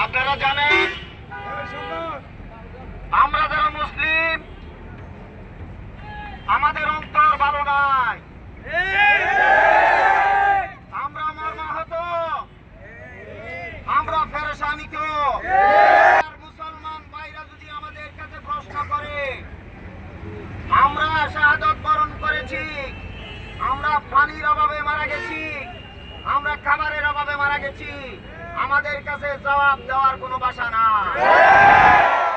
আপনারা জানেন, আমরা যারা মুসলিম, আমাদের অন্তর ভালো নাই। আমরা মর্মাহত আমরা মুসলমান যদি আমাদের কাছে করে, আমরা শাহাদত বরণ করেছি, আমরা পানির অভাবে মারা গেছি, আমরা খাবারের অভাবে মারা গেছি আমাদের কাছে জবাব দেওয়ার কোনো বাসা না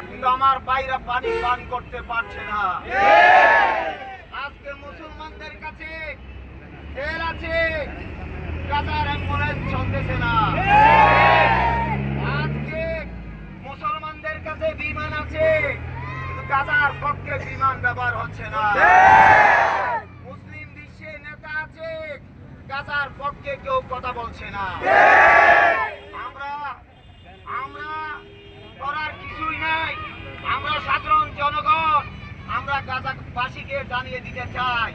কিন্তু আমার বাইরা পানি পান করতে পারছে না। আজকে মুসলমানদের কাছে তেল আছে, গাজার অ্যাম্বুলেন্স চলতেছে না। আজকে মুসলমানদের কাছে বিমান আছে, কিন্তু পক্ষে বিমান ব্যবহার হচ্ছে না। মুসলিম বিশ্বে নেতা আছে, গাজার পক্ষে কেউ কথা বলছে না আমরা আমরা করার কিছুই নাই আমরা সাধারণ জনগণ, আমরা গাজাবাসীকে জানিয়ে দিতে চাই।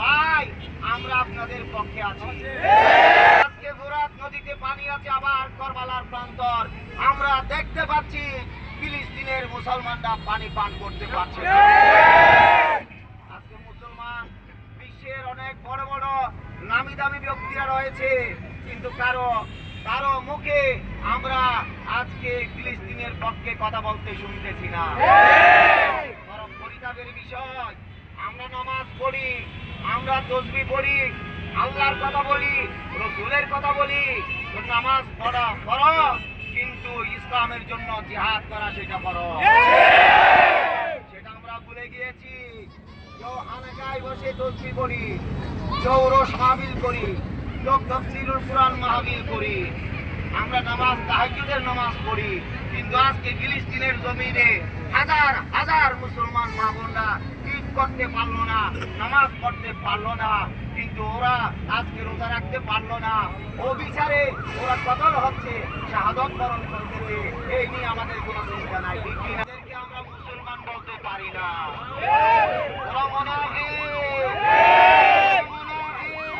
ভাই, আমরা আপনাদের পক্ষে আছি। আজকে ফোরাত নদীতে পানি আছে আবার করবালার প্রান্তর। আমরা দেখতে পাচ্ছি ফিলিস্তিনের মুসলমানরা পানি পান করতে পারছে আজকে মুসলমান বিশ্বের অনেক বড় বড় নামি দামি ব্যক্তিরা রয়েছে, কিন্তু কারও কারও মুখে আমরা আজকে ফিলিস্তিনের পক্ষে কথা বলতে শুনতেছি না। বিষয়, আমরা নামাজ পড়ি, আমরা পড়ি, আল্লাহর কথা বলি, রসুলের কথা বলি নামাজ পড়া কিন্তু ইসলামের জন্য জিহাদ করা সেটা আমরা ভুলে গিয়েছি। বসে তসবি পড়ি কেউ মাহবিল করি। করি আমরা নামাজ তাহাজ্জুদের নামাজ পড়ি, কিন্তু আজকে ফিলিস্তিনের জমিনে হাজার হাজার মুসলমান মা ঈদ করতে পারল না, নামাজ পড়তে পারল না, কিন্তু ওরা আজকে রোজা রাখতে পারল না ও বিচারে ওরা কতল হচ্ছে, শাহাদত বরণ করতেছে এই নিয়ে আমাদের কোনো চিন্তা নাই, ঠিক না? আমরা মুসলমান বলতে পারি না ওরা মুনাফিক। মুনাফিক।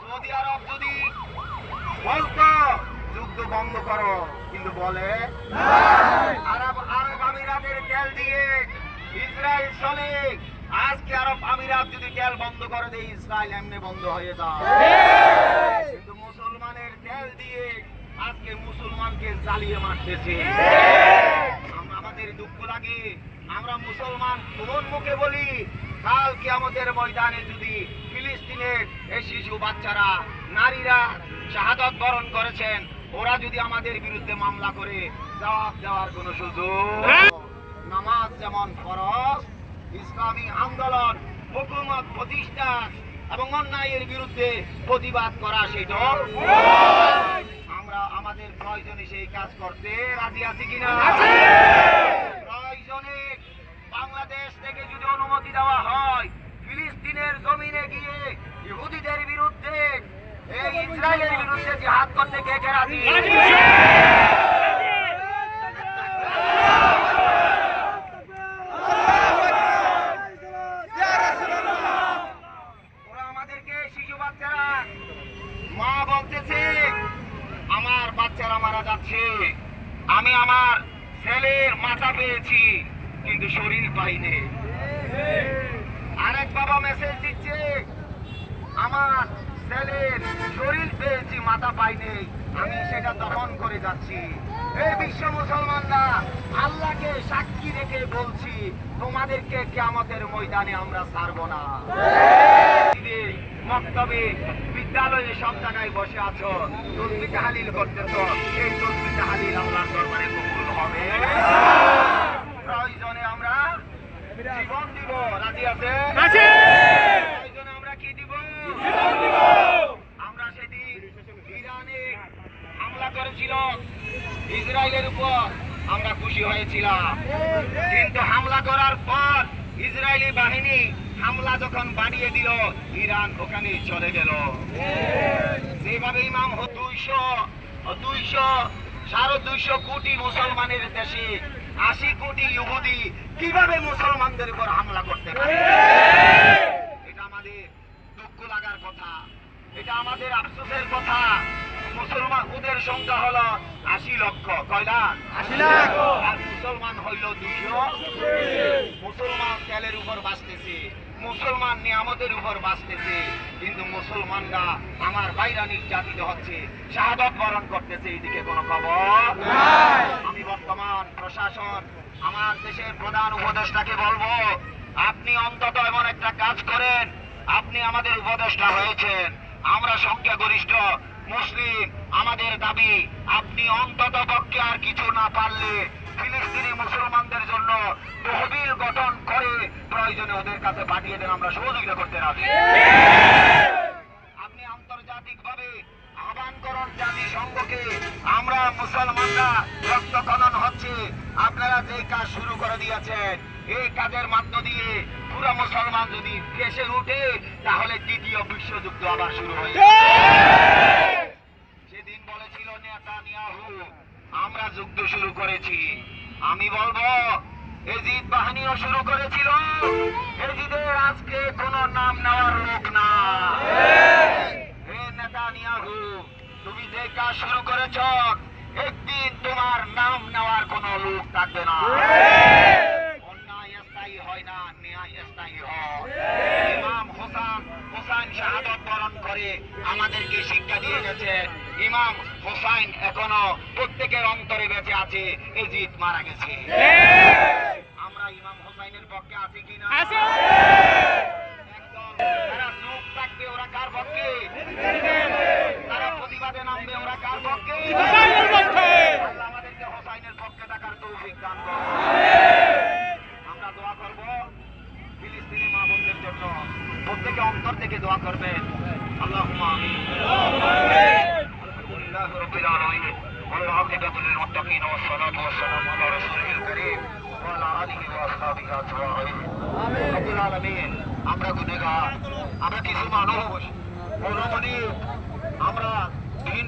সৌদি আরব যদি বলতো যুদ্ধ বন্ধ করো কিন্তু বলে আরব আরব আমিরাতের তেল দিয়ে ইসরায়েল চলে আজকে আরব আমিরাত যদি তেল বন্ধ করে দেয় ইসরায়েল এমনি বন্ধ হয়ে যায় কিন্তু মুসলমানের তেল দিয়ে আজকে মুসলমানকে জ্বালিয়ে মারতেছে। আমাদের দুঃখ লাগে আমরা মুসলমান কোন মুখে বলি কাল কি আমাদের ময়দানে যদি ফিলিস্তিনের এই শিশু বাচ্চারা নারীরা শাহাদত বরণ করেছেন ওরা যদি আমাদের বিরুদ্ধে মামলা করে জবাব দেওয়ার কোনো সুযোগ নামাজ যেমন ফরজ ইসলামী আন্দোলন হুকুমত প্রতিষ্ঠা এবং অন্যায়ের বিরুদ্ধে প্রতিবাদ করা সেটাও আমরা আমাদের প্রয়োজনে সেই কাজ করতে রাজি আছি কিনা? প্রয়োজনে বাংলাদেশ থেকে যদি অনুমতি দেওয়া হয় ফিলিস্তিনের জমিনে গিয়ে ইহুদিদের বিরুদ্ধে এই ইসরায়েলের বিরুদ্ধে জিহাদ করতে কে কে রাজি ওরা আমাদেরকে শিশু বাচ্চারা মা বলতেছে আমার বাচ্চারা মারা যাচ্ছে আমি আমার ছেলের মাথা পেয়েছি, কিন্তু শরীর পাইনি। আরেক বাবা মেসেজ দিচ্ছে, আমার ছেলের শরীর পেয়েছি, মাথা পাইনি, আমি সেটা দহন করে যাচ্ছি। এই বিশ্ব মুসলমানরা, আল্লাহকে সাক্ষী রেখে বলছি, তোমাদেরকে কেমতের ময়দানে আমরা ছাড়বো না। মক্তবে বিদ্যালয়ে সব জায়গায় বসে আছো। তসবি তাহালিল করতেছ। এই তসবি তাহালিল আল্লাহর দরবারে কবুল হবে। প্রয়োজনে আমরা জীবন দিব। রাজি আছে? প্রয়োজনে আমরা কি দিব! আমরা সেদিন ইরানে হামলা করেছিল। ইসরায়েলের উপর আমরা খুশি হয়েছিলাম। কিন্তু হামলা করার পর ইসরায়েলি বাহিনী হামলা যখন বাড়িয়ে দিল ইরান ওখানে চলে গেল। যেভাবে ইমাম দুইশো দুইশো সাড়ে দুইশো কোটি মুসলমানের দেশে আশি কোটি ইহুদি কীভাবে মুসলমানদের উপর হামলা করতে পারে? এটা আমাদের দুঃখ লাগার কথা। এটা আমাদের আফসোসের কথা। মুসলমান ওদের সংখ্যা হলো আশি লক্ষ। কয়লা আশি লাখ। আর মুসলমান হইল দুশো মুসলমান তেলের উপর বাঁচতেছে। মুসলমান নিয়ামতের উপর বাঁচতেছে কিন্তু মুসলমানরা আমার বাইরা নির্যাতিত হচ্ছে শাহাদত বরণ করতেছে এইদিকে কোনো খবর? আমি বর্তমান প্রশাসন আমার দেশের প্রধান উপদেষ্টাকে বলব আপনি অন্তত এমন একটা কাজ করেন আপনি আমাদের উপদেষ্টা হয়েছেন। আমরা সংখ্যাগরিষ্ঠ মুসলিম আমাদের দাবি আপনি অন্তত পক্ষে আর কিছু না পারলে ফিলিস্তিনি মুসলমানদের জন্য তহবিল গঠন করে প্রয়োজনে ওদের কাছে পাঠিয়ে দেন, আমরা সহযোগিতা করতে রাজি। আপনি আন্তর্জাতিক ভাবে আহ্বান করুন জাতিসংঘকে আমরা মুসলমানরা হচ্ছে। আপনারা যে কাজ শুরু করে দিয়েছেন, এই কাজের দিয়ে পুরো মুসলমান যদি উঠে, তাহলে দ্বিতীয় বিশ্বযুদ্ধ আবার শুরু হয়ে যাবে। সেদিন বলেছিল নেতানিয়াহু আমরা যুদ্ধ শুরু করেছি। আমি বলব, এজিদ বাহিনীও শুরু করেছিল। এজিদের আজকে কোনো নাম নেওয়ার লোক না। তুমি যে কাজ শুরু করেছ, একদিন তোমার নাম নেওয়ার কোনো লোক থাকবে না। হয় না ন্যায় হয় ইমাম হোসান হোসাইন শাহাদত বরণ করে আমাদেরকে শিক্ষা দিয়ে গেছে। ইমাম হোসাইন এখনও প্রত্যেকের অন্তরে বেঁচে আছে এজিদ মারা গেছে। আমরা ইমাম হোসাইনের পক্ষে আছি কিনা অন্তর থেকে দোয়া করবেন। আমরা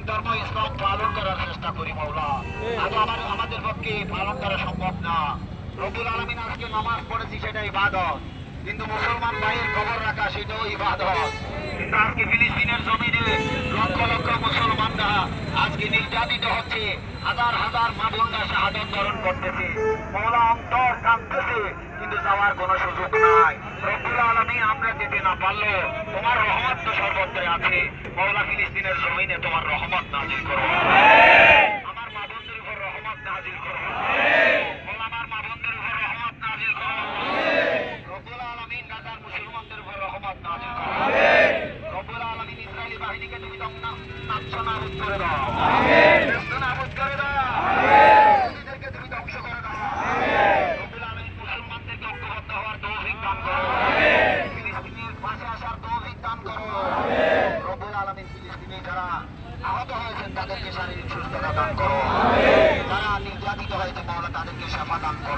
ধর্ম পালন করার চেষ্টা করি আমার, আমাদের পক্ষে পালন করা সম্ভব না। রবুল আলমিন আজকে নামাজ পড়েছি সেটা ইবাদত। কিন্তু মুসলমান ভাইয়ের খবর রাখা সেটাও ইবাদত। আজকে ফিলিস্তিনের জমিনে লক্ষ লক্ষ মুসলমানরা আজকে নির্যাতিত হচ্ছে, হাজার হাজার মা বোনরা শাহাদত করতেছে। মৌলা অন্তর কাঁদতেছে, কিন্তু যাওয়ার কোনো সুযোগ নাই। রব্বুল আলামিন আমরা যেতে না পারল তোমার রহমত তো সর্বত্র আছে। মৌলা ফিলিস্তিনের জমিনে তোমার রহমত নাজিল করো আমার মা বোনদের উপর রহমত নাজিল করো মৌলা আমার মা বোনদের উপর রহমত নাজিল করো রব্বুল আলামিন গাজার মুসলমানদের উপর রহমত নাজিল করো রব্বুল আলামিন ইসরায়েলি বাহিনীকে তুমি দমনা নাচ্ছনাবুদ করে দাও নাচ্ছনাবুদ করে দাও ইহুদিদেরকে তুমি ধ্বংস করে দাও রব্বুল আলামিন মুসলমানদেরকে ঐক্যবদ্ধ হওয়ার তৌফিক দান করো ফিলিস্তিনের পাশে আসার তৌফিক দান করো রব্বুল আলামিন ফিলিস্তিনি যারা আহত হয়েছেন তাদেরকে শারীরিক সুস্থতা দান করো যারা নির্যাতিত হয়েছে মহলে তাদেরকে সেবা দান করো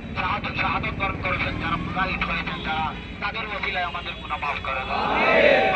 শাহাদত বরণ করেছেন যারা মুজাহিদ হয়েছেন যারা তাদের ওসিলায় আমাদের গুনাহ মাফ করে দাও।